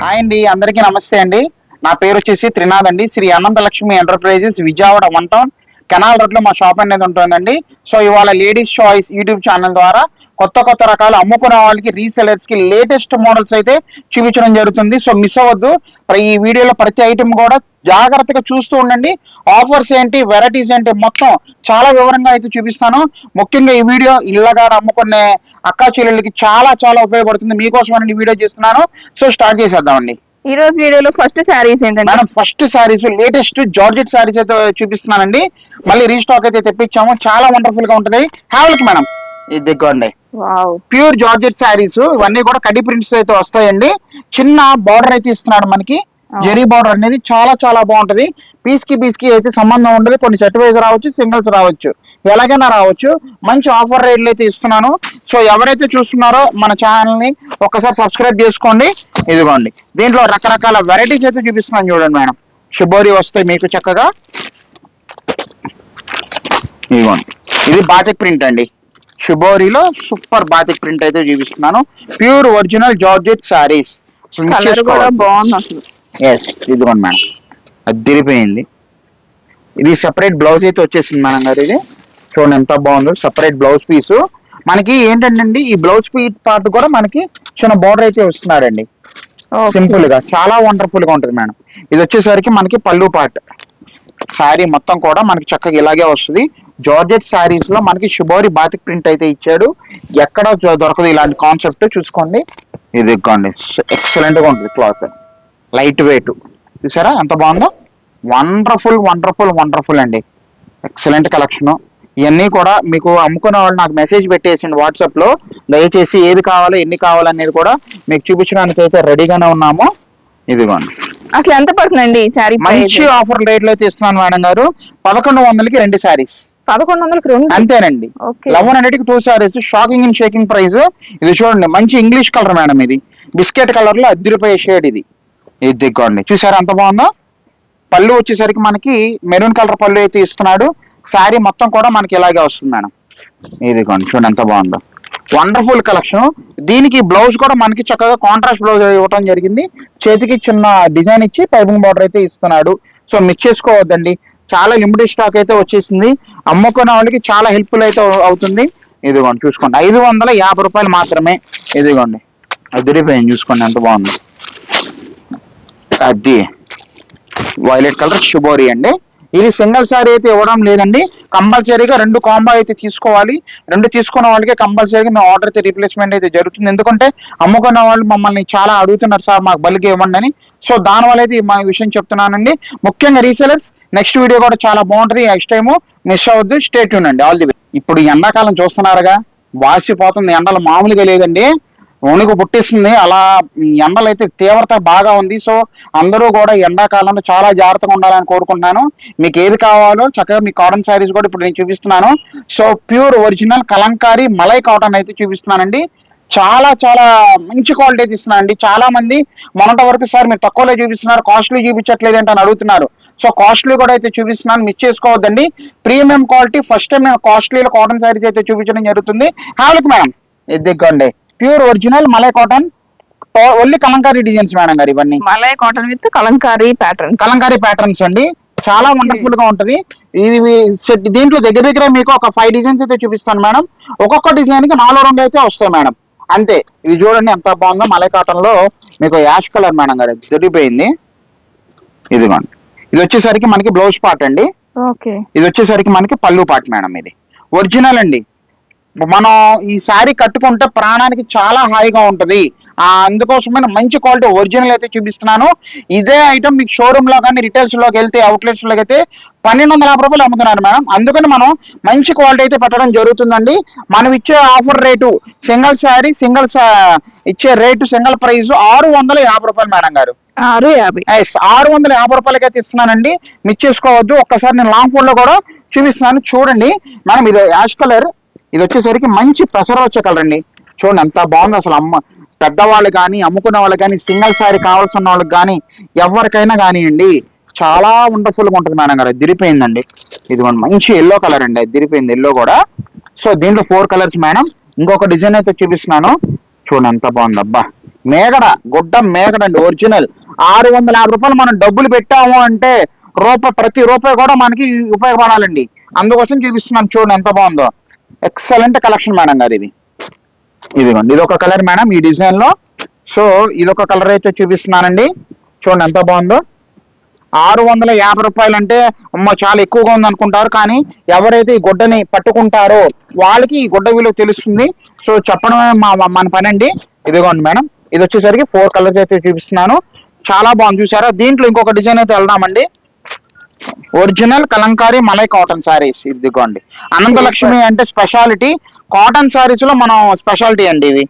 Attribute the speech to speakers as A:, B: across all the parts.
A: Hi అండి అందరికీ నమస్తే అండి. నా పేరు వచ్చేసి త్రినాథ్ అండి. Shri Ananthalakshmi enterprises Vijayawada one town. Canal రోడ్లో మా షాప్ అనేది ఉంటుందండి. సో ఇవాళ లేడీస్ చాయిస్ యూట్యూబ్ ఛానల్ ద్వారా కొత్త కొత్త రకాలు అమ్ముకునే వాళ్ళకి రీసెలర్స్కి లేటెస్ట్ మోడల్స్ అయితే చూపించడం జరుగుతుంది. సో మిస్ అవ్వద్దు. ప్ర- ఈ వీడియోలో ప్రతి ఐటమ్ కూడా జాగ్రత్తగా చూస్తూ ఉండండి. ఆఫర్స్ ఏంటి వెరైటీస్ ఏంటి మొత్తం చాలా వివరంగా అయితే చూపిస్తాను. ముఖ్యంగా ఈ వీడియో ఇళ్ళగా అమ్ముకునే అక్కా చెల్లెళ్ళకి చాలా చాలా ఉపయోగపడుతుంది. మీకోసం ఈ వీడియో చేస్తున్నాను. సో స్టార్ట్ చేసేద్దామండి.
B: ఈ రోజు వీడియోలో ఫస్ట్ శారీస్ ఏంటంటే?
A: Madam first saris latest georgette saris అయితే చూపిస్తున్నానండి. మళ్ళీ రీస్టాక్ అయితే తెప్పించాము. చాలా వండర్ఫుల్గా ఉంటుంది. హ్యావల్కి మేడం ఇది దిగ్గండి. ప్యూర్ జార్జెట్ శారీస్ ఇవన్నీ కూడా కడి ప్రింట్స్ అయితే వస్తాయండి. చిన్న బార్డర్ అయితే ఇస్తున్నాడు మనకి. జెరీ బార్డర్ అనేది చాలా చాలా బాగుంటది. పీస్కి పీస్కి అయితే సంబంధం ఉండదు. కొన్ని సెట్ వైజ్ రావచ్చు సింగిల్స్ రావచ్చు. ఎలాగైనా రావచ్చు. మంచి ఆఫర్ రేట్లు అయితే ఇస్తున్నాను. సో ఎవరైతే చూస్తున్నారో మన ఛానల్ని ఒక్కసారి సబ్స్క్రైబ్ చేసుకోండి. ఇదిగోండి. దీంట్లో రకరకాల వెరైటీస్ అయితే చూపిస్తున్నాను చూడండి మేడం. షిబోరి వస్తాయి మీకు చక్కగా ఇదిగోండి. ఇది బాటిక్ ప్రింట్ అండి. షిబోరిలో సూపర్ బాటిక్ ప్రింట్ అయితే చూపిస్తున్నాను. Pure original georgette saris
B: colour కూడా బాగుంది అసలు.
A: ఎస్ ఇదిగోండి మేడం. అది తిరిగిపోయింది. ఇది సెపరేట్ బ్లౌజ్ అయితే వచ్చేసింది మేడం గారు ఇది. చూడండి ఎంత బాగుందో సెపరేట్ బ్లౌజ్ పీస్ మనకి ఏంటంటే ఈ బ్లౌజ్ పీస్ పార్ట్ కూడా మనకి చిన్న బార్డర్ అయితే వస్తున్నారండి
B: Okay.
A: సింపుల్గా చాలా వండర్ఫుల్గా ఉంటుంది మేడం ఇది వచ్చేసరికి మనకి పళ్ళు పార్ట్ శారీ మొత్తం కూడా మనకి చక్కగా ఇలాగే వస్తుంది. జార్జెట్ శారీస్లో మనకి శుభోరి బాతిక్ ప్రింట్ అయితే ఇచ్చాడు. ఎక్కడ దొరకదు ఇలాంటి కాన్సెప్ట్ చూసుకోండి. ఇది ఇదిగోండి ఎక్సలెంట్గా ఉంటుంది క్లాత్ లైట్ వెయిట్ చూసారా? ఎంత బాగుందో? వండర్ఫుల్ వండర్ఫుల్ వండర్ఫుల్ అండి. ఎక్సలెంట్ కలెక్షన్ ఇవన్నీ కూడా మీకు అమ్ముకునే వాళ్ళు నాకు మెసేజ్ పెట్టేసిండి వాట్సాప్లో. దయచేసి ఏది కావాలో ఎన్ని కావాలనేది కూడా మీకు చూపించడానికి అయితే రెడీగానే ఉన్నాము. ఇదిగోండి.
B: అసలు ఎంత పడుతుందండి శారీ
A: మంచి ఆఫర్ రేట్లు అయితే ఇస్తున్నాను మేడం గారు. పదకొండు వందలకి రెండు శారీస్
B: పదకొండు వందలకి రెండు?
A: అంతేనండి. Eleven hundred two saris shocking and shaking price ఇది చూడండి మంచి ఇంగ్లీష్ కలర్ మేడం ఇది. బిస్కెట్ కలర్లో అద్దరిపోయే షేడ్ ఇది ఇది. దిగ్గోండి చూసారా ఎంత బాగుందో? పళ్ళు వచ్చేసరికి మనకి మెరూన్ కలర్ పళ్ళు అయితే ఇస్తున్నాడు. శారీ మొత్తం కూడా మనకి ఇలాగే వస్తుంది మేడం. ఇదిగోండి చూడండి ఎంత బాగుందో. వండర్ఫుల్ కలెక్షన్ దీనికి బ్లౌజ్ కూడా మనకి చక్కగా కాంట్రాస్ట్ బ్లౌజ్ ఇవ్వడం జరిగింది. చేతికి చిన్న డిజైన్ ఇచ్చి పైపింగ్ బార్డర్ అయితే ఇస్తున్నాడు. సో మిస్ చేసుకోవద్దండి. చాలా లిమిటెడ్ స్టాక్ అయితే వచ్చేసింది. అమ్ముకున్న వాళ్ళకి చాలా హెల్ప్ఫుల్ అయితే అవుతుంది. ఇదిగోండి చూసుకోండి. ఐదు వందల యాభై రూపాయలు మాత్రమే. ఇదిగోండి. అదిరిపోయింది చూసుకోండి ఎంత బాగుంది. అది వైలెట్ కలర్ షుబోరి అండి. ఇది సింగిల్ సారీ అయితే ఇవ్వడం లేదండి. కంపల్సరీగా రెండు కాంబో అయితే తీసుకోవాలి. రెండు తీసుకున్న వాళ్ళకి కంపల్సరీగా మేము ఆర్డర్ అయితే రీప్లేస్మెంట్ అయితే జరుగుతుంది. ఎందుకంటే అమ్ముకున్న వాళ్ళు మమ్మల్ని చాలా అడుగుతున్నారు సార్ మాకు బలికి ఇవ్వండి అని. సో దానివల్ల అయితే మా విషయం చెప్తున్నానండి. ముఖ్యంగా రీసెలర్స్ నెక్స్ట్ వీడియో కూడా చాలా బాగుంటుంది. నెక్స్ట్ టైము మిస్ అవ్వద్దు. స్టేట్ అండి. ఆల్ ది ఇప్పుడు ఎండాకాలం చూస్తున్నారుగా. వాసిపోతుంది. ఎండలు మామూలుగా లేదండి. వణుకు పుట్టిస్తుంది అలా ఎండలు అయితే తీవ్రత బాగా ఉంది. సో అందరూ కూడా ఎండాకాలంలో చాలా జాగ్రత్తగా ఉండాలని కోరుకుంటున్నాను. మీకు ఏది కావాలో చక్కగా మీ కాటన్ శారీస్ కూడా ఇప్పుడు నేను చూపిస్తున్నాను. So pure original kalamkari malai cotton అయితే చూపిస్తున్నానండి. చాలా చాలా మంచి క్వాలిటీ అయితే ఇస్తున్నానండి. చాలా మంది మొన్నటి వరకు సార్ మీరు తక్కువలో చూపిస్తున్నారు కాస్ట్లీ చూపించట్లేదు అంటే అని అడుగుతున్నారు. సో కాస్ట్లీ కూడా అయితే చూపిస్తున్నాను. మిస్ చేసుకోవద్దండి. ప్రీమియం క్వాలిటీ ఫస్ట్ టైం నేను కాస్ట్లీలో కాటన్ శారీస్ అయితే చూపించడం జరుగుతుంది. హావలిక్ మేడం ఇది దిగ్గండి pure original malai cotton only kalamkari designs madam గారు ఇవన్నీ.
B: Malai cotton with kalamkari pattern
A: kalamkari patterns అండి. చాలా వండర్ఫుల్గా ఉంటది. ఇది సెట్ దీంట్లో దగ్గర దగ్గర మీకు ఒక ఫైవ్ డిజైన్స్ అయితే చూపిస్తాను మేడం. ఒక్కొక్క డిజైన్కి నాలుగు రెండు అయితే వస్తాయి మేడం. అంతే. ఇది చూడండి ఎంత బాగుందో మలై కాటన్లో మీకు యాష్ కలర్ మేడం గారు దొరికిపోయింది. ఇదిగోండి ఇది వచ్చేసరికి మనకి బ్లౌజ్ పార్ట్ అండి.
B: ఓకే
A: ఇది వచ్చేసరికి మనకి పళ్ళు పార్ట్ మేడం ఇది. ఒరిజినల్ అండి. మనం ఈ శారీ కట్టుకుంటే ప్రాణానికి చాలా హాయిగా ఉంటది. ఆ అందుకోసమైన మంచి క్వాలిటీ ఒరిజినల్ అయితే చూపిస్తున్నాను. ఇదే ఐటమ్ మీకు షోరూమ్లో కానీ రిటైల్స్లోకి వెళ్తే అవుట్లెట్స్లోకి అయితే పన్నెండు వందల యాభై రూపాయలు అమ్ముతున్నారు మేడం. అందుకని మనం మంచి క్వాలిటీ అయితే పెట్టడం జరుగుతుందండి. మనం ఇచ్చే offer rate single sari single ఇచ్చే రేటు సింగిల్ ప్రైస్ ఆరు వందల యాభై రూపాయలు మేడం గారు.
B: ఆరు యాభై.
A: ఆరు వందల యాభై రూపాయలకి అయితే ఇస్తున్నానండి మిస్ చేసుకోవద్దు. ఒక్కసారి నేను లాంగ్ ఫోన్లో కూడా చూపిస్తున్నాను. చూడండి. మనం ఇది యాష్ కలర్ ఇది వచ్చేసరికి మంచి పెసర వచ్చే కలర్ అండి చూడండి ఎంత బాగుంది అసలు అమ్మ. పెద్దవాళ్ళు కానీ అమ్ముకునే వాళ్ళు కానీ సింగిల్ సారీ కావాల్సిన వాళ్ళకి కానీ ఎవరికైనా కానివ్వండి చాలా వండర్ఫుల్గా ఉంటుంది మేడం గారు. దిరిపోయిందండి ఇది మంచి ఎల్లో కలర్ అండి. అది దిరిపోయింది ఎల్లో కూడా. సో దీంట్లో ఫోర్ కలర్స్ మేడం. ఇంకొక డిజైన్ అయితే చూపిస్తున్నాను. చూడండి ఎంత బాగుంది. అబ్బా మేగడ గుడ్డ మేగడ అండి ఒరిజినల్ ఆరు వందల యాభై రూపాయలు మనం డబ్బులు పెట్టాము అంటే రూపాయి ప్రతి రూపాయి కూడా మనకి ఉపయోగపడాలండి. అందుకోసం చూపిస్తున్నాను. చూడండి ఎంత బాగుందో. ఎక్సలెంట్ కలెక్షన్ మేడం గారు ఇది. ఇదిగోండి ఇది ఒక కలర్ మేడం ఈ డిజైన్లో. సో ఇది ఒక కలర్ అయితే చూపిస్తున్నానండి. చూడండి ఎంత బాగుందో. ఆరు వందల యాభై రూపాయలు అంటే అమ్మ చాలా ఎక్కువగా ఉందనుకుంటారు కానీ ఎవరైతే ఈ గుడ్డని పట్టుకుంటారో వాళ్ళకి ఈ గుడ్డ విలువ తెలుస్తుంది. సో చెప్పడమే మా మా- మన పని అండి ఇదిగోండి మేడం ఇది వచ్చేసరికి ఫోర్ కలర్స్ అయితే చూపిస్తున్నాను. చాలా బాగుంది చూసారా? దీంట్లో ఇంకొక డిజైన్ అయితే వెళ్దామండి. ఒరిజినల్ కలంకారీ మలై కాటన్ సారీస్ ఇదిగోండి. అనంతలక్ష్మి అంటే స్పెషాలిటీ కాటన్ సారీస్లో మనం స్పెషాలిటీ అండి ఇది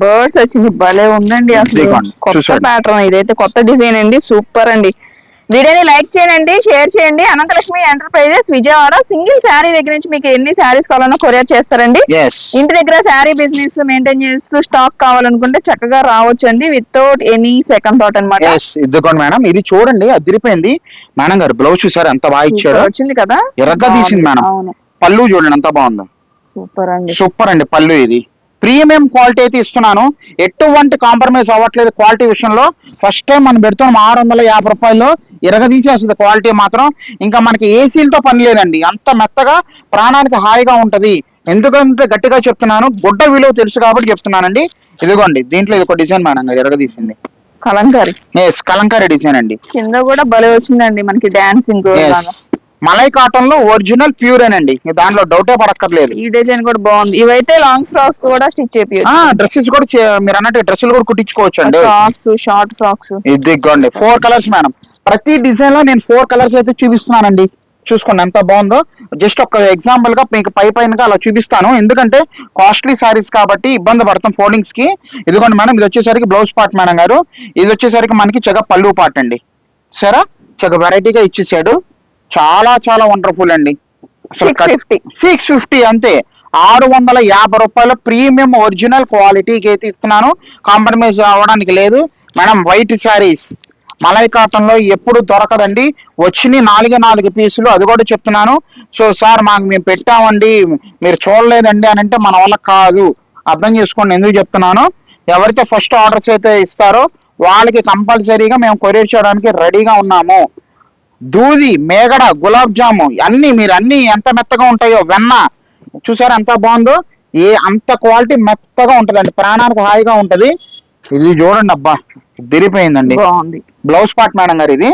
B: బర్డ్స్ వచ్చింది భలే ఉందండి అసలు. కొత్త. ప్యాటర్న్ ఇదైతే కొత్త డిజైన్ అండి. సూపర్ అండి. వీడియోని లైక్ చేయండి షేర్ చేయండి. అనంతలక్ష్మి ఎంటర్ప్రైజెస్ విజయవాడ సింగిల్ శారీ దగ్గర నుంచి మీకు ఎన్ని శారీస్ కావాలన్నా కొరియర్ చేస్తారండి. ఇంటి దగ్గర శారీ బిజినెస్ మెయింటైన్ చేస్తూ స్టాక్ కావాలనుకుంటే చక్కగా రావచ్చు అండి వితౌట్ ఎనీ సెకండ్ థాట్ అనమాట
A: ఇదిగోండి మేడం. ఇది చూడండి అదిరిపోయింది మేడం గారు బ్లౌజ్ చూసారు? ఎంత బాగా ఇచ్చారు.
B: వచ్చింది కదా.
A: ఎర్రగా తీసింది మేడం. పళ్ళు చూడండి ఎంత బాగుందో.
B: సూపర్ అండి.
A: సూపర్ అండి పళ్ళు ఇది. ప్రీమియం క్వాలిటీ అయితే ఇస్తున్నాను. ఎటువంటి కాంప్రమైజ్ అవ్వట్లేదు క్వాలిటీ విషయంలో. ఫస్ట్ టైం మనం పెడుతున్నాం ఆరు వందల యాభై రూపాయలు. ఇరగదీసేస్తుంది. క్వాలిటీ మాత్రం ఇంకా మనకి ఏసీలతో పని లేదండి. అంత మెత్తగా ప్రాణానికి హాయిగా ఉంటది. ఎందుకంటే గట్టిగా చెప్తున్నాను గుడ్డ విలువ తెలుసు కాబట్టి చెప్తున్నానండి. ఇదిగోండి దీంట్లో ఇది ఒక డిజైన్ మేడం గారు ఎరగదీసింది
B: కలంకారీ?
A: ఎస్ కలంకారీ డిజైన్ అండి.
B: కింద కూడా భలే వచ్చిందండి మనకి డాన్సింగ్
A: మలై కాటన్లో ఒరిజినల్ ప్యూర్ అండి దాంట్లో డౌటే పడక్కర్లేదు.
B: ఈ డిజైన్ కూడా బాగుంది. ఇవైతే లాంగ్ ఫ్రాక్స్ కూడా స్టిచ్ చేపియచ్చు.
A: డ్రెస్సెస్ కూడా మీరు అన్నట్టు డ్రెస్సులు కూడా కుట్టించుకోవచ్చు అండి
B: ఫ్రాక్స్ షార్ట్ ఫ్రాక్స్
A: ఇదిగోండి ఫోర్ కలర్స్ మేడం. ప్రతి డిజైన్లో నేను ఫోర్ కలర్స్ అయితే చూపిస్తున్నానండి. చూసుకోండి ఎంత బాగుందో. జస్ట్ ఒక ఎగ్జాంపుల్గా మీకు పై పైనగా అలా చూపిస్తాను. ఎందుకంటే కాస్ట్లీ సారీస్ కాబట్టి ఇబ్బంది పడతాం ఫోల్డింగ్స్కి. ఇదిగోండి మేడం ఇది వచ్చేసరికి బ్లౌజ్ పార్ట్ మేడం గారు. ఇది వచ్చేసరికి మనకి చగ పళ్ళు పార్ట్ అండి. సరే చగ వెరైటీగా ఇచ్చేసాడు. చాలా చాలా వండర్ఫుల్ అండి.
B: సిక్స్ ఫిఫ్టీ
A: సిక్స్ ఫిఫ్టీ అంతే. ఆరు వందల యాభై రూపాయల ప్రీమియం ఒరిజినల్ క్వాలిటీకి అయితే ఇస్తున్నాను. కాంప్రమైజ్ అవ్వడానికి లేదు. మేడం వైట్ శారీస్ మలై కాటన్లో ఎప్పుడు దొరకదండి. వచ్చిన నాలుగే నాలుగు పీసులు అది కూడా చెప్తున్నాను. సో సార్ మాకు మేము పెట్టామండి. మీరు చూడలేదండి అని అంటే మన వల్ల కాదు. అర్థం చేసుకోండి ఎందుకు చెప్తున్నాను. ఎవరైతే ఫస్ట్ ఆర్డర్స్ అయితే ఇస్తారో వాళ్ళకి కంపల్సరీగా మేము కొరియర్ చేయడానికి రెడీగా ఉన్నాము. దూది మేగడ గులాబ్ జాము అన్ని మీరు అన్ని ఎంత మెత్తగా ఉంటాయో వెన్న. చూసారా ఎంత బాగుందో? ఏ అంత క్వాలిటీ మెత్తగా ఉంటుందండి. ప్రాణానికి హాయిగా ఉంటది. ఇది చూడండి అబ్బా. దిరిపోయిందండి.
B: బాగుంది.
A: బ్లౌజ్ పార్ట్ మేడం గారు ఇది?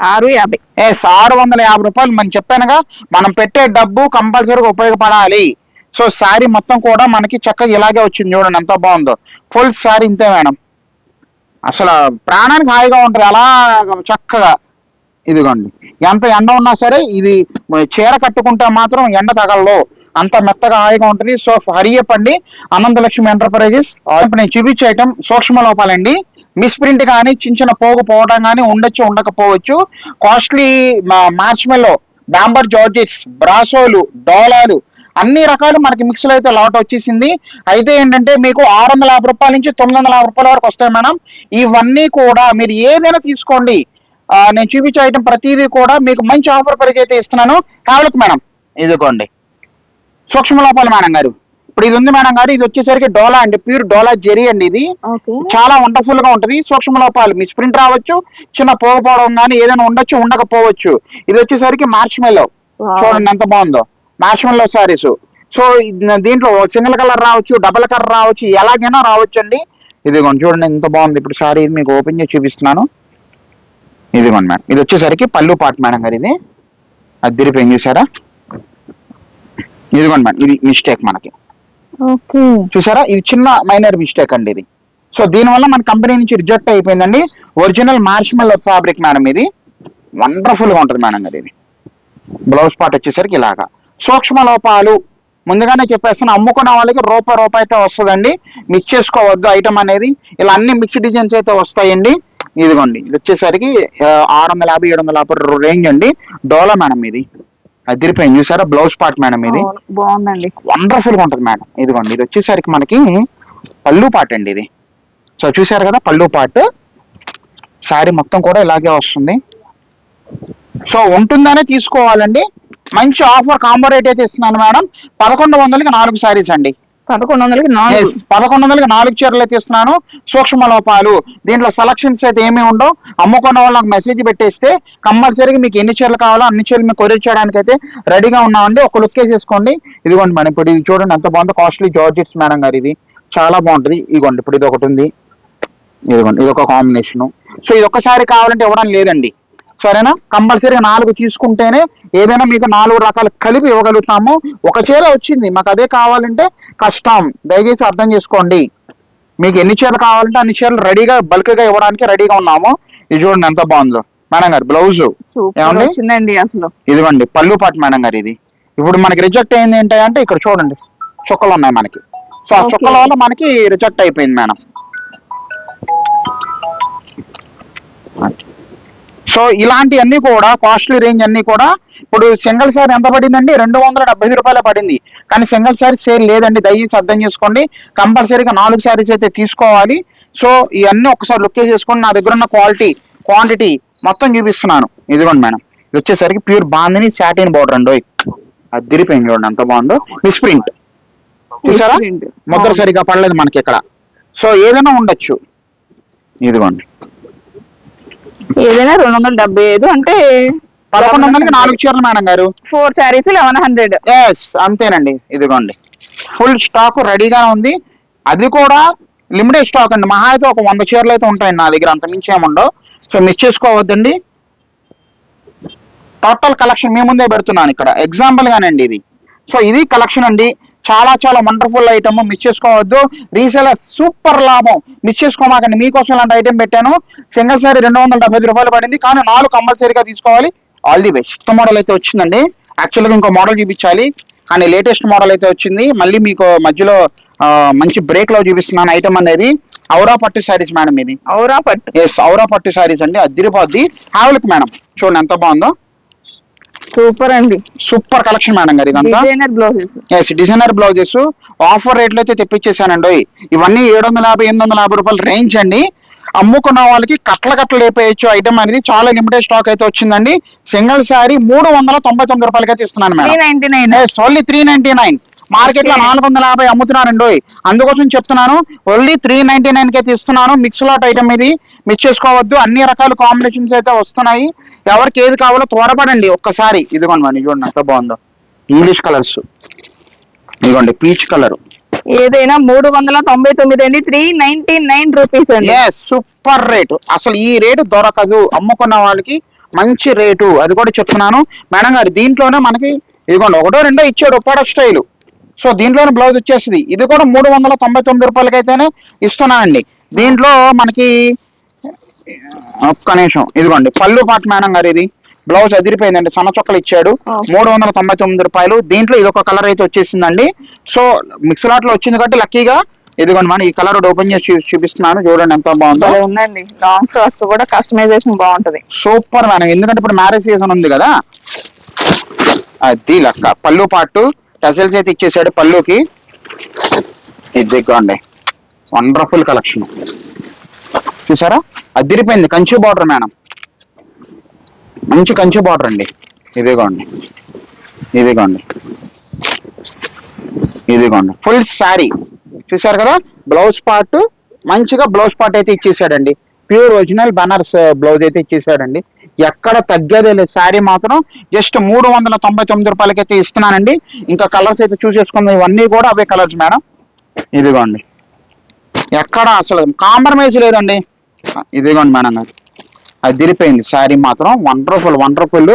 B: ఆరు యాభై.
A: ఎస్ ఆరు వందల యాభై రూపాయలు మనం చెప్పానుగా మనం పెట్టే డబ్బు కంపల్సరీగా ఉపయోగపడాలి. సో శారీ మొత్తం కూడా మనకి చక్కగా ఇలాగే వచ్చింది చూడండి ఎంత బాగుందో. ఫుల్ శారీ ఇంతే మేడం. అసలు ప్రాణానికి హాయిగా ఉంటుంది అలా చక్కగా. ఇదిగోండి. ఎంత ఎండ ఉన్నా సరే ఇది చీర కట్టుకుంటే మాత్రం ఎండ తగలదు. అంత మెత్తగా హాయిగా ఉంటుంది. సో హరియప్పండి అనంతలక్ష్మి ఎంటర్ప్రైజెస్ నేను చూపించే ఐటమ్ సూక్ష్మ లోపాలండి. మిస్ప్రింట్ కానీ చిన్న చిన్న పోగు పోవడం కానీ ఉండొచ్చు ఉండకపోవచ్చు. కాస్ట్లీ మార్చ్మెల్లో డాంబర్ జార్జెట్స్ బ్రాసోలు డోలాలు అన్ని రకాలు మనకి మిక్స్లో అయితే లాట్ వచ్చేసింది. అయితే ఏంటంటే మీకు ఆరు వందల యాభై రూపాయల నుంచి తొమ్మిది వందల యాభై రూపాయల వరకు వస్తాయి మేడం. ఇవన్నీ కూడా మీరు ఏదైనా తీసుకోండి. నేను చూపించే ఐటమ్ ప్రతిదీ కూడా మీకు మంచి ఆఫర్ ప్రైస్ అయితే ఇస్తున్నాను. కావాలి మేడం. ఇదిగోండి. సూక్ష్మ లోపాలు మేడం గారు. ఇప్పుడు ఇది ఉంది మేడం గారు ఇది వచ్చేసరికి డోలా అండి ప్యూర్ డోలా జెరీ అండి ఇది. చాలా వండర్ఫుల్గా ఉంటది సూక్ష్మ లోపాలు మిస్ ప్రింట్ రావచ్చు చిన్న పోగపోవడం కానీ ఏదైనా ఉండొచ్చు ఉండకపోవచ్చు. ఇది వచ్చేసరికి మార్చ్ మెల్లో
B: Wow.
A: చూడండి ఎంత బాగుందో. మార్చ్ మెల్లో సారీస్ సో దీంట్లో సింగిల్ కలర్ రావచ్చు డబల్ కలర్ రావచ్చు ఎలాగైనా రావచ్చు అండి ఇదిగోండి చూడండి ఎంత బాగుంది. ఇప్పుడు సారీ మీకు ఓపెన్ చేసి చూపిస్తున్నాను. ఇదిగోండి మేడం ఇది వచ్చేసరికి పళ్ళు పాట మేడం గారు ఇది. అది చూసారా ఇదిగోండి మేడం ఇది మిస్టేక్ మనకి. చూసారా? ఇది చిన్న మైనర్ మిస్టేక్ అండి ఇది. సో దీనివల్ల మన కంపెనీ నుంచి రిజెక్ట్ అయిపోయిందండి. ఒరిజినల్ మార్ష్మెల్ ఫ్యాబ్రిక్ మేడం ఇది. వండర్ఫుల్గా ఉంటుంది మేడం గారు ఇది. బ్లౌజ్ పార్ట్ వచ్చేసరికి ఇలాగా. సూక్ష్మ లోపాలు. ముందుగానే చెప్పేస్తాను అమ్ముకున్న వాళ్ళకి రూపాయి రూపాయి అయితే వస్తుందండి. మిక్స్ చేసుకోవద్దు ఐటమ్ అనేది. ఇలా అన్ని మిక్స్ డిజైన్స్ అయితే వస్తాయండి. ఇదిగోండి ఇది వచ్చేసరికి ఆరు వందల యాభై ఏడు వందల యాభై రేంజ్ అండి. డోలా మేడం ఇది. అదిరిపోయింది చూసారా? బ్లౌజ్ పార్ట్ మేడం ఇది.
B: బాగుందండి.
A: వండర్ఫుల్గా ఉంటుంది మేడం. ఇదిగోండి ఇది వచ్చేసరికి మనకి పళ్ళు పాట అండి ఇది. సో చూసారు కదా పళ్ళు పాట శారీ మొత్తం కూడా ఇలాగే వస్తుంది. సో ఉంటుందనే తీసుకోవాలండి. మంచి ఆఫర్ కాంబో రేట్ అయితే ఇస్తున్నాను మేడం. పదకొండు వందలకి నాలుగు శారీస్ అండి.
B: పదకొండు వందలకి నాలుగు.
A: పదకొండు వందలకి నాలుగు చీరలు అయితే ఇస్తున్నాను. సూక్ష్మ లోపాలు దీంట్లో సెలక్షన్స్ అయితే ఏమి ఉండవు అమ్ముకున్న వాళ్ళు నాకు మెసేజ్ పెట్టేస్తే కంపల్సరీగా మీకు ఎన్ని చీరలు కావాలో అన్ని చీరలు మీకు కొరియర్ చేయడానికి అయితే రెడీగా ఉన్నామండి. ఒక లుక్ వేసేసుకోండి. ఇదిగోండి మనం ఇప్పుడు ఇది చూడండి ఎంత బాగుందో కాస్ట్లీ జార్జెట్స్ మేడం గారు ఇది. చాలా బాగుంటుంది. ఇదిగోండి ఇప్పుడు ఇది ఒకటి ఉంది. ఇదిగోండి ఇది ఒక కాంబినేషన్ సో ఇది ఒక్కసారి కావాలంటే ఇవ్వడం లేదండి సరేనా? కంపల్సరీగా నాలుగు తీసుకుంటేనే ఏదైనా మీకు నాలుగు రకాలు కలిపి ఇవ్వగలుగుతాము. ఒక చీర వచ్చింది మాకు అదే కావాలంటే కష్టం. దయచేసి అర్థం చేసుకోండి. మీకు ఎన్ని చీరలు కావాలంటే అన్ని చీరలు రెడీగా బల్క్గా ఇవ్వడానికి రెడీగా ఉన్నాము. ఇది చూడండి ఎంత బాగుందో. మేడం గారు బ్లౌజ్ ఏమండి?
B: అసలు.
A: ఇదిగోండి పళ్ళు పాటు మేడం గారు ఇది. ఇప్పుడు మనకి రిజెక్ట్ అయింది ఏంటంటే ఇక్కడ చూడండి చుక్కలు ఉన్నాయి మనకి. సో ఆ. చుక్కల వల్ల మనకి రిజెక్ట్ అయిపోయింది మేడం. సో ఇలాంటివన్నీ కూడా కాస్ట్లీ రేంజ్ అన్ని కూడా ఇప్పుడు సింగిల్ సారీ ఎంత పడిందండి? రెండు వందల డెబ్బై ఐదు రూపాయలే పడింది. కానీ సింగిల్ సారీ సేల్ లేదండి. దయచేసి అర్థం చేసుకోండి. కంపల్సరీగా నాలుగు సారీస్ అయితే తీసుకోవాలి. సో ఇవన్నీ ఒకసారి లుక్ చేసుకోండి నా దగ్గర ఉన్న క్వాలిటీ క్వాంటిటీ మొత్తం చూపిస్తున్నాను. ఇదిగోండి మేడం. ఇది వచ్చేసరికి ప్యూర్ బాందిని సాటిన్ బోర్డర్ అండి. అది తిరిపోయింది చూడండి ఎంత బాగుందో. Misprint. చూసారా?
B: అవును.
A: సరిగా పడలేదు మనకి ఇక్కడ. సో ఏదైనా ఉండొచ్చు. ఇదిగోండి.
B: ఏదైనా రెండు వందల డెబ్బై ఐదు అంటే
A: పదకొండు వందలకి నాలుగు చీరలు మేడం గారు.
B: Four saris eleven hundred.
A: Yes అంతేనండి. ఇదిగోండి. ఫుల్ స్టాక్ రెడీగా ఉంది. అది కూడా లిమిటెడ్ స్టాక్ అండి. మహా అయితే ఒక వంద చీరలు అయితే ఉంటాయండి నా దగ్గర. అంత మించి ఏముండవు సో మిస్ చేసుకోవద్దండి. టోటల్ కలెక్షన్ మీ ముందే పెడుతున్నాను ఇక్కడ. ఎగ్జాంపుల్ గానండి ఇది. సో ఇది కలెక్షన్ అండి. చాలా చాలా వండర్ఫుల్ ఐటమ్ మిస్ చేసుకోవద్దు. రీసేలర్ సూపర్ లాభం. మిస్ చేసుకోమాకండి. మీకోసం ఇలాంటి ఐటమ్ పెట్టాను. సింగిల్ సారీ రెండు వందల డెబ్బై రూపాయలు పడింది. కానీ నాలుగు కంపల్సరీగా తీసుకోవాలి. ఆల్ ది బెస్ట్ మోడల్ అయితే వచ్చిందండి. యాక్చువల్గా ఇంకో మోడల్ చూపించాలి. కానీ లేటెస్ట్ మోడల్ అయితే వచ్చింది. మళ్ళీ మీకు మధ్యలో మంచి బ్రేక్లో చూపిస్తున్నాను ఐటమ్ అనేది. ఔరా పట్టు శారీస్ మేడం ఇది.
B: ఔరా పట్టు
A: ఎస్ ఔరా పట్టు శారీస్ అండి. అదిరిపోద్ది హ్యావెల్క్ మేడం చూడండి ఎంత బాగుందో.
B: సూపర్ అండి.
A: సూపర్ కలెక్షన్ మేడం గారు ఇదంతా.
B: Designer blouses.
A: Yes designer blouses. Offer రేట్లు అయితే తెప్పించేసానండి ఇవన్నీ ఏడు వందల యాభై ఎనిమిది వందల యాభై రూపాయల రేంజ్ అండి. అమ్ముకున్న వాళ్ళకి కట్ల కట్టలు లేపేయచ్చు ఐటమ్ అనేది చాలా లిమిటెడ్ స్టాక్ అయితే వచ్చిందండి. సింగిల్ శారీ మూడు వందల తొంభై తొమ్మిది రూపాయలకి అయితే ఇస్తున్నాను madam. Only three ninety nine
B: మార్కెట్లో.
A: నాలుగు వందల యాభై అమ్ముతున్నారండి అందుకోసం చెప్తున్నాను ఓన్లీ త్రీ నైన్టీ నైన్కి అయితే ఇస్తున్నాను మిక్స్ లాట్ ఐటమ్ ఇది. మిక్స్ చేసుకోవద్దు. అన్ని రకాల కాంబినేషన్స్ అయితే వస్తున్నాయి. ఎవరికి ఏది కావాలో త్వరపడండి ఒక్కసారి. ఇదిగోండి మరి చూడండి ఎంత బాగుందో. English colours. ఇదిగోండి పీచ్ కలర్.
B: ఏదైనా మూడు వందల తొంభై తొమ్మిది అండి. త్రీ నైన్టీ నైన్ రూపీస్ అండి.
A: సూపర్ రేటు అసలు ఈ రేటు దొరకదు. అమ్ముకున్న వాళ్ళకి మంచి రేటు అది కూడా చెప్తున్నాను. మేడం గారు దీంట్లోనే మనకి ఇదిగోండి ఒకటో రెండో ఇచ్చాడు ఉప్పాడ స్టైల్. సో దీంట్లోనే బ్లౌజ్ వచ్చేస్తుంది ఇది కూడా మూడు వందల తొంభై తొమ్మిది రూపాయలకి అయితేనే ఇస్తున్నానండి. దీంట్లో మనకి ఒక్క నిమిషం. ఇదిగోండి పళ్ళు పాటు మేడం గారు ఇది. బ్లౌజ్ అదిరిపోయిందండి సన్న చొక్కలు ఇచ్చాడు. మూడు వందల తొంభై తొమ్మిది రూపాయలు. దీంట్లో ఇది ఒక కలర్ అయితే వచ్చేసిందండి. సో మిక్స్ లాట్లో వచ్చింది కాబట్టి లక్కీగా ఇదిగోండి మనం ఈ కలర్ ఓపెన్ చేసి చూపిస్తున్నాను. చూడండి ఎంత బాగుందో.
B: భలే ఉందండి. లాంగ్ ఫ్రాక్స్ కూడా కస్టమైజేషన్ బాగుంటది.
A: Super madam. ఎందుకంటే ఇప్పుడు మ్యారేజ్ సీజన్ ఉంది కదా. అది లెక్క. పళ్ళు పాటు టజల్స్ అయితే ఇచ్చేసాడు పళ్ళుకి. ఇదిగోండి వండర్ఫుల్ కలెక్షన్ చూసారా? అదిరిపోయింది. కంచు బార్డర్ మేడం. మంచి కంచు బార్డర్ అండి. ఇదిగోండి. ఇదిగోండి. ఇదిగోండి. ఫుల్ శారీ చూసారు కదా? బ్లౌజ్ పార్ట్ మంచిగా బ్లౌజ్ పార్ట్ అయితే ఇచ్చేసాడండి. Pure original Banaras uh, blouse అయితే ఇచ్చేసాడండి. ఎక్కడ తగ్గేదే లేదు. శారీ మాత్రం జస్ట్ మూడు వందల తొంభై తొమ్మిది రూపాయలకైతే ఇస్తున్నానండి. ఇంకా కలర్స్ అయితే చూసేసుకుందాం. ఇవన్నీ కూడా అవే కలర్స్ మేడం ఇదిగోండి. ఎక్కడ అసలు కాంప్రమైజ్ లేదండి. ఇదిగోండి మేడం గారు అది తిరిపోయింది. శారీ మాత్రం wonderful wonderful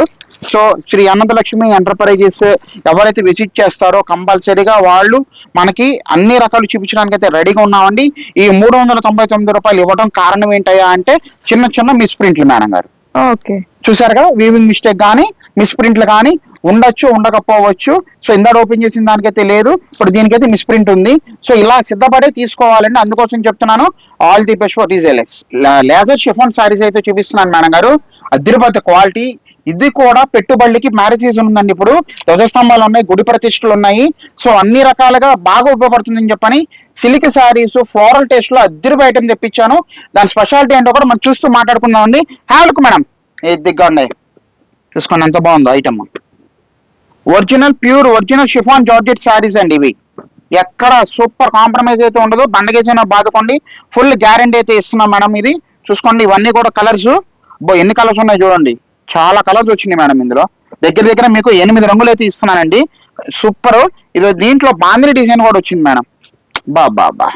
A: so Shri Anantalakshmi enterprises ఎవరైతే విజిట్ చేస్తారో కంపల్సరీగా వాళ్ళు మనకి అన్ని రకాలు చూపించడానికి అయితే రెడీగా ఉన్నామండి. ఈ మూడు వందల తొంభై తొమ్మిది రూపాయలు ఇవ్వడం కారణం ఏంటయ్యా అంటే చిన్న చిన్న మిస్ప్రింట్లు మేడం గారు.
B: ఓకే.
A: చూసారు కదా వీవింగ్ మిస్టేక్ కానీ మిస్ప్రింట్లు కానీ ఉండొచ్చు ఉండకపోవచ్చు. సో ఇందాక ఓపెన్ చేసిన దానికైతే లేదు. ఇప్పుడు దీనికైతే మిస్ప్రింట్ ఉంది. సో ఇలా సిద్ధపడే తీసుకోవాలండి. అందుకోసం చెప్తున్నాను. All the best for resellers laser chiffon saris అయితే చూపిస్తున్నాను మేడం గారు. అదిరిపోతే క్వాలిటీ ఇది కూడా పెట్టుబడికి మ్యారేజ్ సీజన్ ఉందండి ఇప్పుడు. ధ్వజస్తంభాలు ఉన్నాయి గుడి ప్రతిష్టలు ఉన్నాయి. సో అన్ని రకాలుగా బాగా ఉపయోగపడుతుందని చెప్పని సిల్క్ శారీస్ ఫ్లోరల్ టేస్ట్లో అద్దరిపై ఐటమ్ తెప్పించాను. దాని స్పెషాలిటీ ఏంటో కూడా మనం చూస్తూ మాట్లాడుకుందామండి. హ్యాలుక్ మేడం ఇది దిగ్గండి చూసుకోండి ఎంత బాగుందో item original pure original chiffon georgette saris అండి ఇవి. ఎక్కడ సూపర్ కాంప్రమైజ్ అయితే ఉండదు. బండగేసిన బాదుకోండి. ఫుల్ గ్యారంటీ అయితే ఇస్తున్నాం మేడం ఇది. చూసుకోండి ఇవన్నీ కూడా కలర్స్ ఎన్ని కలర్స్ ఉన్నాయి చూడండి. చాలా కలర్స్ వచ్చినాయి మేడం ఇందులో. దగ్గర దగ్గర మీకు ఎనిమిది రంగులు అయితే ఇస్తున్నానండి. సూపర్. ఇది దీంట్లో బాందిని డిజైన్ కూడా వచ్చింది మేడం. బా బా బా.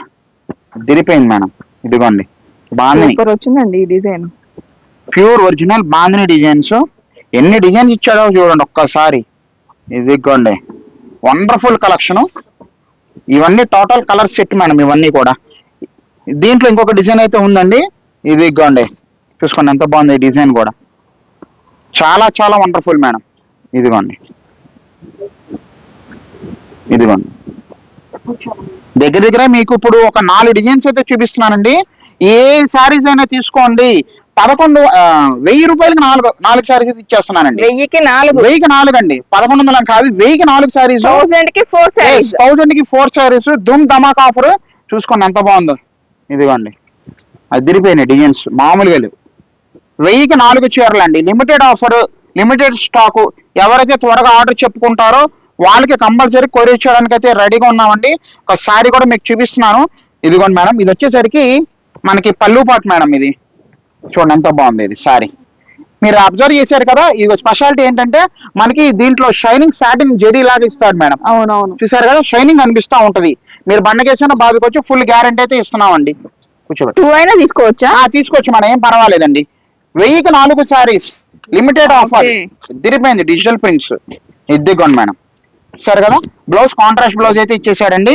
A: దిరిపోయింది మేడం. ఇదిగోండి. బాందిని
B: వచ్చిందండి ఈ design.
A: Pure original bandhani designs. ఎన్ని డిజైన్స్ ఇచ్చాడో చూడండి ఒక్కసారి. ఇదిగోండి వండర్ఫుల్ కలెక్షను ఇవన్నీ టోటల్ కలర్ సెట్ మేడం ఇవన్నీ కూడా. దీంట్లో ఇంకొక డిజైన్ అయితే ఉందండి. ఇది ఇదిగోండి చూసుకోండి ఎంత బాగుంది డిజైన్ కూడా. చాలా చాలా వండర్ఫుల్ మేడం ఇదిగోండి ఇదిగోండి దగ్గర దగ్గర మీకు ఇప్పుడు ఒక నాలుగు డిజైన్స్ అయితే చూపిస్తున్నానండి. ఏ శారీస్ అయినా తీసుకోండి. పదకొండు వెయ్యి రూపాయలకి నాలుగు నాలుగు అయితే ఇచ్చేస్తున్నానండి.
B: వెయ్యికి నాలుగు.
A: వెయ్యికి నాలుగు అండి పదకొండు వందల కాదు వెయ్యికి నాలుగు శారీస్.
B: థౌసండ్కి ఫోర్ సారీస్
A: థౌజండ్కి ఫోర్ శారీస్. దుమ్ ధమాక్ ఆఫర్. చూసుకోండి ఎంత బాగుందో. ఇదిగోండి. అది తిరిగిపోయినాయి డిజైన్స్. మామూలుగా లేవు. వెయ్యికి నాలుగు చీరలు అండి లిమిటెడ్ ఆఫర్ లిమిటెడ్ స్టాక్ ఎవరైతే త్వరగా ఆర్డర్ చెప్పుకుంటారో వాళ్ళకి కంపల్సరీ కొరియర్ చేయడానికి అయితే రెడీగా ఉన్నామండి. ఒక శారీ కూడా మీకు చూపిస్తున్నాను. ఇదిగోండి మేడం ఇది వచ్చేసరికి మనకి పళ్ళు పాటు మేడం ఇది. చూడండి ఎంత బాగుంది ఇది శారీ. మీరు అబ్జర్వ్ చేశారు కదా ఇది స్పెషాలిటీ ఏంటంటే మనకి దీంట్లో షైనింగ్ సాటిన్ జెరీ లాగా ఇస్తాడు మేడం.
B: అవునవును.
A: చూసారు కదా షైనింగ్ అనిపిస్తా ఉంటది. మీరు బండకేసిన బాధకు వచ్చి ఫుల్ గ్యారంటీ అయితే ఇస్తున్నామండి. కూర్చోబెట్టి.
B: టూ అయినా తీసుకోవచ్చా?
A: ఆ, తీసుకోవచ్చు మనం ఏం పర్వాలేదండి. వెయ్యికి నాలుగు సారీస్ లిమిటెడ్ ఆఫర్. తిరిగిపోయింది డిజిటల్ ప్రింట్స్. ఇద్దిగోండి మేడం. సరే కదా బ్లౌజ్ కాంట్రాస్ట్ బ్లౌజ్ అయితే ఇచ్చేసాడండి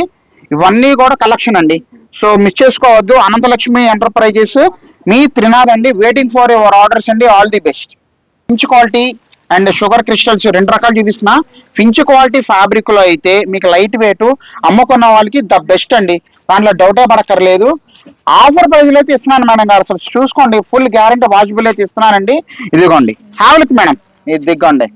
A: ఇవన్నీ కూడా కలెక్షన్ అండి. సో మిస్ చేసుకోవద్దు. అనంతలక్ష్మి ఎంటర్ప్రైజెస్ మీ త్రినాథ్ అండి వెయిటింగ్ ఫర్ యువర్ ఆర్డర్స్ అండి all the best Finch quality and sugar crystals రెండు రకాలు చూపిస్తున్నా. ఫించ్ క్వాలిటీ ఫ్యాబ్రిక్లో అయితే మీకు లైట్ వెయిట్ అమ్ముకున్న వాళ్ళకి ద బెస్ట్ అండి. దాంట్లో డౌటే పడక్కర్లేదు. ఆఫర్ ప్రైస్ అయితే ఇస్తున్నాను మేడం గారు. అసలు చూసుకోండి. ఫుల్ గ్యారంటీ వాజిబుల్ అయితే ఇస్తున్నానండి. ఇదిగోండి. హ్యావ్లిక్ మేడం ఇది దిగ్గోండి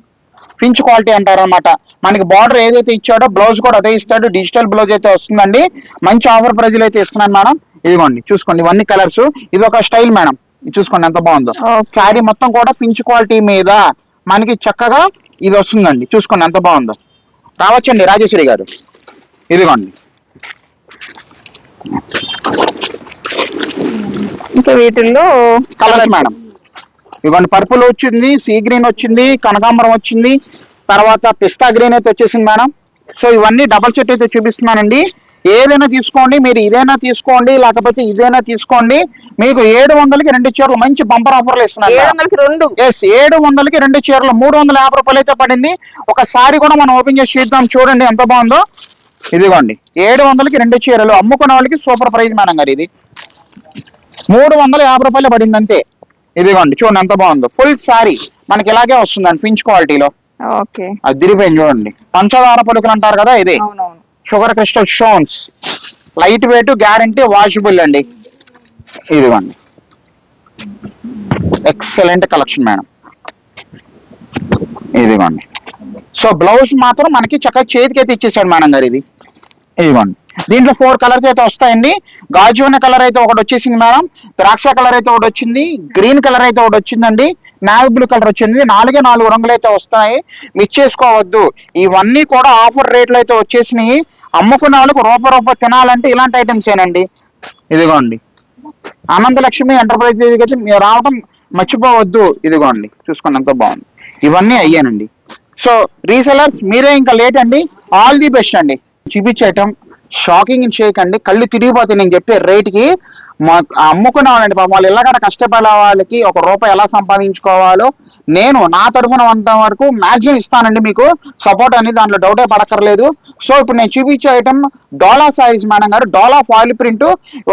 A: ఫించ్ క్వాలిటీ అంటారు అనమాట మనకి బార్డర్ ఏదైతే ఇచ్చాడో బ్లౌజ్ కూడా అదే ఇస్తాడు. డిజిటల్ బ్లౌజ్ అయితే వస్తుందండి. మంచి ఆఫర్ ప్రైజ్లు అయితే ఇస్తున్నాను మేడం. ఇదిగోండి చూసుకోండి ఇవన్నీ కలర్స్ ఇది ఒక స్టైల్ మేడం. ఇది చూసుకోండి ఎంత బాగుందో. శారీ మొత్తం కూడా ఫించ్ క్వాలిటీ మీద మనకి చక్కగా ఇది వస్తుందండి. చూసుకోండి ఎంత బాగుందో. రావచ్చండి రాజేశ్వరి గారు. ఇదిగోండి.
B: ఇంకా వీటిల్లో
A: కలర్స్ మేడం. ఇదిగోండి పర్పుల్ వచ్చింది సీ గ్రీన్ వచ్చింది కనకాంబరం వచ్చింది తర్వాత పిస్తా గ్రీన్ అయితే వచ్చేసింది మేడం. సో ఇవన్నీ డబల్ సెట్ అయితే చూపిస్తున్నానండి. ఏదైనా తీసుకోండి మీరు ఇదైనా తీసుకోండి లేకపోతే ఇదైనా తీసుకోండి. మీకు ఏడు వందలకి రెండు చీరలు మంచి బంపర్ ఆఫర్లు.
B: వందలకి రెండు.
A: ఎస్ ఏడు వందలకి రెండు చీరలు మూడు వందల యాభై రూపాయలు అయితే పడింది. ఒక సారీ కూడా మనం ఓపెన్ చేసి చూద్దాం చూడండి ఎంత బాగుందో. ఇదిగోండి ఏడు వందలకి రెండు చీరలు అమ్ముకున్న వాళ్ళకి సూపర్ ప్రైజ్ మేడం గారు ఇది. మూడు వందల యాభై రూపాయలు పడింది అంతే. ఇదిగోండి చూడండి ఎంత బాగుందో. ఫుల్ సారీ మనకి ఇలాగే వస్తుందండి పించ్ క్వాలిటీలో
B: ఓకే.
A: అది తిరిగిపోయింది చూడండి. పంచదార పలుకులు అంటారు కదా ఇది? Sugar crystal stones light weight guarantee washable అండి. ఇదిగోండి. ఎక్సలెంట్ కలెక్షన్ మేడం ఇదిగోండి. సో బ్లౌజ్ మాత్రం మనకి చక్కగా చేతికి అయితే ఇచ్చేసాడు మేడం గారు ఇది. ఇదిగోండి. దీంట్లో ఫోర్ కలర్స్ అయితే వస్తాయండి. గాజు ఉన్న కలర్ అయితే ఒకటి వచ్చేసింది మేడం ద్రాక్ష కలర్ అయితే ఒకటి వచ్చింది. గ్రీన్ కలర్ అయితే ఒకటి వచ్చిందండి. నావీ బ్లూ కలర్ వచ్చింది. నాలుగే నాలుగు రంగులు అయితే వస్తాయి మిక్స్ చేసుకోవద్దు. ఇవన్నీ కూడా ఆఫర్ రేట్లు అయితే వచ్చేసినాయి. అమ్ముకున్న వాళ్ళకు రూప రూప తినాలంటే ఇలాంటి ఐటమ్స్ ఏనండి? ఇదిగోండి. ఆనందలక్ష్మి ఎంటర్ప్రైజ్ దగ్గరికి మీరు రావడం మర్చిపోవద్దు. ఇదిగోండి. చూసుకోండి బాగుంది. ఇవన్నీ అయ్యానండి సో రీసెలర్స్ మీరే ఇంకా లేట్ అండి. ఆల్ ది బెస్ట్ అండి. చూపించేయటం. షాకింగ్ చేయకండి కళ్ళు తిరిగిపోతాయి నేను చెప్పే రేట్కి. మా అమ్ముకునే వాళ్ళండి పాపం వాళ్ళు ఇళ్ళగడ కష్టపడే వాళ్ళకి ఒక రూపాయి ఎలా సంపాదించుకోవాలో నేను నా తరఫున అంత వరకు మాక్సిమం ఇస్తానండి మీకు. సపోర్ట్ అనేది దాంట్లో డౌటే పడక్కర్లేదు. సో ఇప్పుడు నేను చూపించే ఐటమ్ డోలా సైజ్ మేడం గారు డోలా ఫాయిల్ ప్రింట్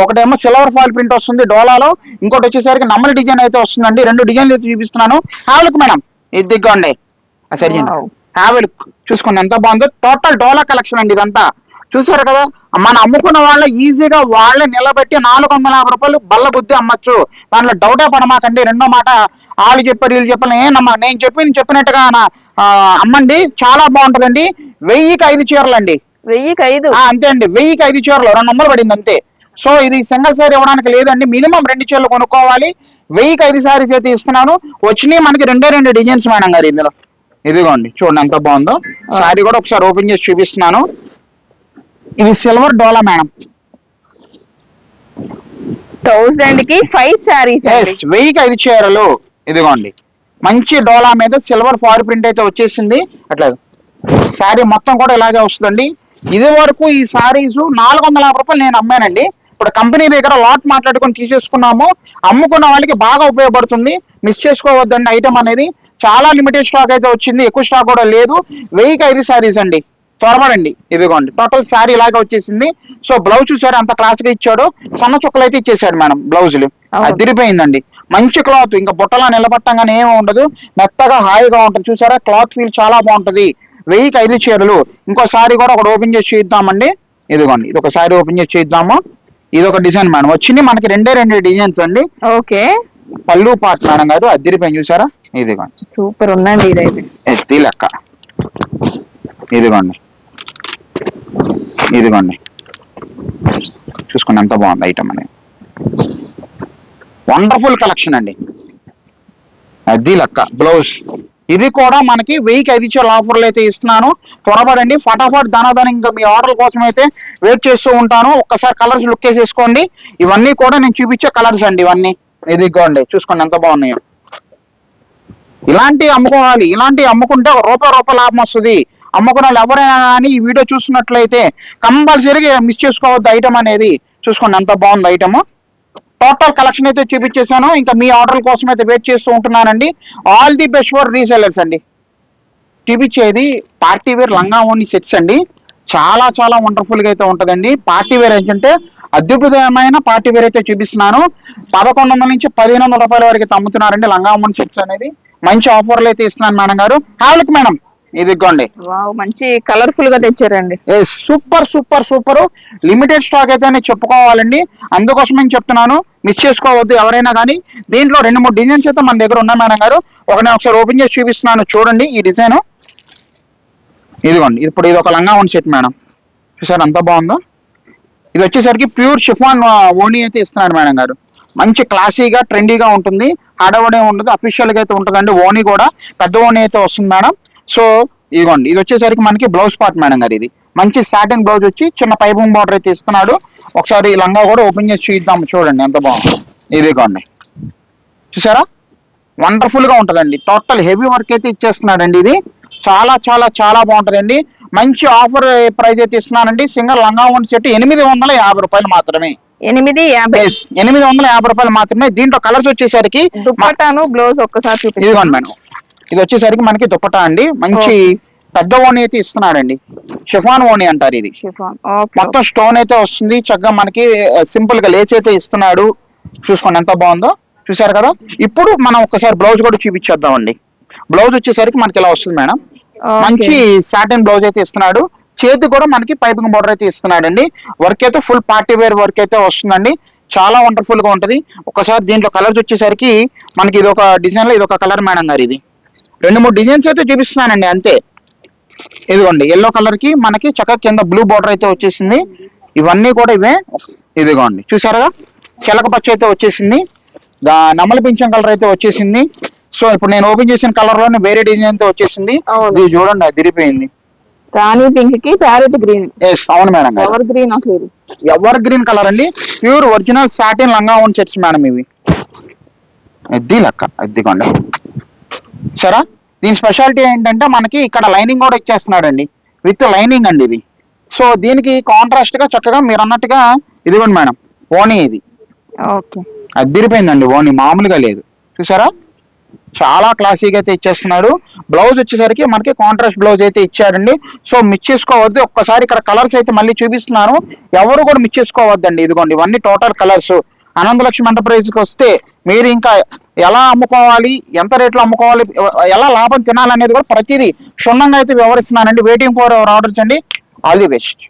A: ఒకటేమో సిల్వర్ ఫాయిల్ ప్రింట్ వస్తుంది డోలాలో ఇంకోటి వచ్చేసరికి నమ్మల డిజైన్ అయితే వస్తుందండి. రెండు డిజైన్లు అయితే చూపిస్తున్నాను. హ్యావ్ మేడం ఇది దిగ్గండి సరే
B: Wow.
A: హ్యావ్ లుక్ చూసుకోండి ఎంత బాగుందో. టోటల్ డోలా కలెక్షన్ అండి ఇదంతా. చూసారు కదా? మన అమ్ముకున్న వాళ్ళు ఈజీగా వాళ్ళే నిలబెట్టి నాలుగు వందల యాభై రూపాయలు బల్ల బుద్ధి అమ్మచ్చు. దాంట్లో డౌటే పడమాకండి. రెండో మాట వాళ్ళు చెప్పారు వీళ్ళు చెప్పారు ఏనమ్మా నేను చెప్పి చెప్పినట్టుగా అమ్మండి చాలా బాగుంటుందండి. వెయ్యికి ఐదు చీరలండి.
B: వెయ్యికి ఐదు?
A: అంతే అండి. వెయ్యికి ఐదు చీరలు రెండు వందలు పడింది అంతే. సో ఇది సింగిల్ సారీ ఇవ్వడానికి లేదండి. మినిమం రెండు చీరలు కొనుక్కోవాలి. వెయ్యికి ఐదు సారీస్ అయితే ఇస్తున్నాను. వచ్చినాయి మనకి రెండే రెండు డిజైన్స్ మేడం గారు ఇందులో. ఇదిగోండి చూడండి ఎంత బాగుందో. సారీ కూడా ఒకసారి ఓపెన్ చేసి చూపిస్తున్నాను. ఇది సిల్వర్ డోలా మేడం.
B: థౌసండ్కి ఫైవ్ శారీస్
A: వెయ్యికి ఐదు చీరలు. ఇదిగోండి. మంచి డోలా మీద సిల్వర్ ఫార్ ప్రింట్ అయితే వచ్చేసింది. అట్లా శారీ మొత్తం కూడా ఇలాగే వస్తుందండి. ఇది వరకు ఈ శారీస్ నాలుగు వందల యాభై రూపాయలు నేను అమ్మానండి. ఇప్పుడు కంపెనీ దగ్గర లాట్ మాట్లాడుకొని తీసేసుకున్నాము. అమ్ముకున్న వాళ్ళకి బాగా ఉపయోగపడుతుంది. మిస్ చేసుకోవద్దండి ఐటమ్ అనేది. చాలా లిమిటెడ్ స్టాక్ అయితే వచ్చింది. ఎక్కువ స్టాక్ కూడా లేదు. వెయ్యికి ఐదు శారీస్ అండి. త్వరపడండి. ఇదిగోండి. టోటల్ శారీ ఇలాగే వచ్చేసింది. సో బ్లౌజ్ చూసారు? అంత క్లాస్గా ఇచ్చాడు. సన్న చుక్కలు అయితే ఇచ్చేసాడు మేడం బ్లౌజులు. అదిరిపోయిందండి మంచి క్లాత్ ఇంకా బుట్టలా నిలబట్టంగానే ఏమి ఉండదు. మెత్తగా హాయిగా ఉంటుంది. చూసారా? క్లాత్ ఫీల్ చాలా బాగుంటది. వెయ్యికి ఐదు చీరలు. ఇంకో సారీ కూడా ఒకటి ఓపెన్ చేసి చూద్దామండి ఇదిగోండి. ఇది ఒక సారీ ఓపెన్ చేసి చూద్దాము ఇది ఒక డిజైన్ మేడం. వచ్చింది మనకి రెండే రెండు డిజైన్స్ అండి.
B: ఓకే.
A: పళ్ళు పాట్ మేడం గారు. అదిరిపోయింది చూసారా? ఇదిగోండి.
B: సూపర్ ఉందండి ఇదైతే.
A: ఎత్తి లెక్క. ఇదిగోండి. ఇదిగోండి. చూసుకోండి ఎంత బాగుంది ఐటమ్ అనేది. వండర్ఫుల్ కలెక్షన్ అండి. అది లెక్క. బ్లౌజ్ ఇది కూడా మనకి వెయ్యికి ఐదు ఇచ్చే ఆఫర్లు అయితే ఇస్తున్నాను. త్వరపడండి. ఫటాఫట్ ధనాధన ఇంకా మీ ఆర్డర్ కోసం అయితే వెయిట్ చేస్తూ ఉంటాను. ఒక్కసారి కలర్స్ లుక్ వేసేసుకోండి ఇవన్నీ కూడా నేను చూపించే కలర్స్ అండి ఇవన్నీ. ఇదిగోండి. చూసుకోండి ఎంత బాగున్నాయో. ఇలాంటివి అమ్ముకోవాలి. ఇలాంటివి అమ్ముకుంటే ఒక రూపాయి రూపాయి లాభం వస్తుంది. అమ్ముకున్న వాళ్ళు ఎవరైనా కానీ ఈ వీడియో చూస్తున్నట్లయితే కంపల్సరీగా మిస్ చేసుకోవద్దు ఐటమ్ అనేది. చూసుకోండి అంత బాగుంది ఐటమ్ టోటల్ కలెక్షన్ అయితే చూపించేశాను. ఇంకా మీ ఆర్డర్ కోసం అయితే వెయిట్ చేస్తూ ఉంటున్నానండి. All the best for resellers అండి. చూపించేది పార్టీ వేర్ లంగా ఓని సెట్స్ అండి. చాలా చాలా వండర్ఫుల్గా అయితే ఉంటదండి. పార్టీ వేర్ ఏంటంటే అద్భుతమైన పార్టీ వేర్ అయితే చూపిస్తున్నాను. పదకొండు వందల నుంచి పదిహేను వందల రూపాయల వరకు అమ్ముతున్నారండి లంగా ఓన్ సెట్స్ అనేది. మంచి ఆఫర్లు అయితే ఇస్తున్నాను మేడం గారు. హాలిక్ మేడం ఇదిగోండి.
B: మంచి కలర్ఫుల్గా తెచ్చారండి.
A: Super super super. Limited stock అయితే నేను చెప్పుకోవాలండి. అందుకోసం నేను చెప్తున్నాను మిస్ చేసుకోవద్దు ఎవరైనా కానీ. దీంట్లో రెండు మూడు డిజైన్స్ అయితే మన దగ్గర ఉన్నాయి మేడం గారు. ఒక నేను ఒకసారి ఓపెన్ చేసి చూపిస్తున్నాను చూడండి ఈ డిజైన్ ఇదిగోండి ఇప్పుడు ఇది ఒక లంగా ఓన్ సెట్ మేడం. చూసారు ఎంత బాగుందో. ఇది వచ్చేసరికి ప్యూర్ షిఫాన్ ఓణి అయితే ఇస్తున్నాడు మేడం గారు. మంచి క్లాసీగా ట్రెండీగా ఉంటుంది. హడవడే ఉండదు అఫీషియల్గా అయితే ఉంటుందండి ఓణి కూడా. పెద్ద ఓణి అయితే వస్తుంది మేడం. సో ఇదిగోండి ఇది వచ్చేసరికి మనకి బ్లౌజ్ పార్ట్ మేడం గారు ఇది. మంచి సాటిన్ బ్లౌజ్ వచ్చి చిన్న పైపింగ్ బార్డర్ అయితే ఇస్తున్నాడు. ఒకసారి ఈ లంగా కూడా ఓపెన్ చేసి చూద్దాం చూడండి ఎంత బాగుంది. ఇదిగోండి. చూసారా? వండర్ఫుల్గా ఉంటుందండి. టోటల్ హెవీ వర్క్ అయితే ఇచ్చేస్తున్నాడండి ఇది. చాలా చాలా చాలా బాగుంటుందండి. మంచి ఆఫర్ ప్రైస్ అయితే ఇస్తున్నానండి. సింగల్ లంగా వన్ సెట్ ఎనిమిది వందల యాభై రూపాయలు మాత్రమే.
B: ఎనిమిది యాభై.
A: ఎనిమిది వందల యాభై రూపాయలు మాత్రమే. దీంట్లో కలర్స్ వచ్చేసరికి
B: దుప్పటాను బ్లౌజ్ ఒక్కసారి చూపించండి
A: ఇదిగోండి మేడం ఇది వచ్చేసరికి మనకి దుప్పటా అండి. మంచి పెద్ద ఓణి అయితే ఇస్తున్నాడండి. షిఫాన్ ఓణి అంటారు ఇది. మొత్తం స్టోన్ అయితే వస్తుంది. చక్కగా మనకి సింపుల్గా లేస్ అయితే ఇస్తున్నాడు. చూసుకోండి ఎంత బాగుందో. చూసారు కదా? ఇప్పుడు మనం ఒకసారి బ్లౌజ్ కూడా చూపించేద్దామండి. బ్లౌజ్ వచ్చేసరికి మనకి ఇలా వస్తుంది మేడం. మంచి సాటిన్ బ్లౌజ్ అయితే ఇస్తున్నాడు. చేతి కూడా మనకి పైపింగ్ బోర్డర్ అయితే ఇస్తున్నాడండి. వర్క్ అయితే ఫుల్ పార్టీ వేర్ వర్క్ అయితే వస్తుందండి. చాలా వండర్ఫుల్గా ఉంటది. ఒకసారి దీంట్లో కలర్స్ వచ్చేసరికి మనకి ఇది ఒక డిజైన్లో ఇది ఒక కలర్ మేడం గారు ఇది. రెండు మూడు డిజైన్స్ అయితే చూపిస్తున్నానండి అంతే. ఇదిగోండి ఎల్లో కలర్కి మనకి చక్కగా కింద బ్లూ బార్డర్ అయితే వచ్చేసింది. ఇవన్నీ కూడా ఇవే. ఇదిగోండి చూసారుగా? చిలక పచ్చ అయితే వచ్చేసింది. నమల పింఛం కలర్ అయితే వచ్చేసింది. సో ఇప్పుడు నేను ఓపెన్ చేసిన కలర్లోనే వేరే డిజైన్ అయితే వచ్చేసింది. ఇది చూడండి అది తిరిగిపోయింది
B: రాణి పింక్కి ప్యారెట్ గ్రీన్
A: ఎస్ అవును మేడం
B: ఎవర్ గ్రీన్ అసలు ఇది?
A: ఎవర్ గ్రీన్ కలర్ అండి? ప్యూర్ ఒరిజినల్ సాటిన్ లంగా ఉన్న సెట్స్ మేడం ఇవి. ఎద్ది లెక్క ఎద్దికోండి సరే? దీని స్పెషాలిటీ ఏంటంటే మనకి ఇక్కడ లైనింగ్ కూడా ఇచ్చేస్తున్నాడండి. విత్ లైనింగ్ అండి ఇది. సో దీనికి కాంట్రాస్ట్గా చక్కగా మీరు అన్నట్టుగా ఇదిగోండి మేడం ఓనీ ఇది.
B: ఓకే.
A: అద్దిరిపోయిందండి ఓనీ మామూలుగా లేదు. చూసారా? చాలా క్లాసీగా అయితే ఇచ్చేస్తున్నాడు. బ్లౌజ్ వచ్చేసరికి మనకి కాంట్రాస్ట్ బ్లౌజ్ అయితే ఇచ్చాడండి. సో మిస్ చేసుకోవద్దు. ఒక్కసారి ఇక్కడ కలర్స్ అయితే మళ్ళీ చూపిస్తున్నాను. ఎవరు కూడా మిస్ చేసుకోవద్దండి. ఇదిగోండి ఇవన్నీ టోటల్ కలర్స్ అనంతలక్ష్మి ఎంటర్ప్రైజ్కి వస్తే మీరు ఇంకా ఎలా అమ్ముకోవాలి ఎంత రేట్లో అమ్ముకోవాలి ఎలా లాభం తినాలనేది కూడా ప్రతిదీ క్షుణ్ణంగా అయితే వివరిస్తున్నానండి. వెయిటింగ్ ఫర్ అవర్ ఆర్డర్స్ అండి ఆల్ ది బెస్ట్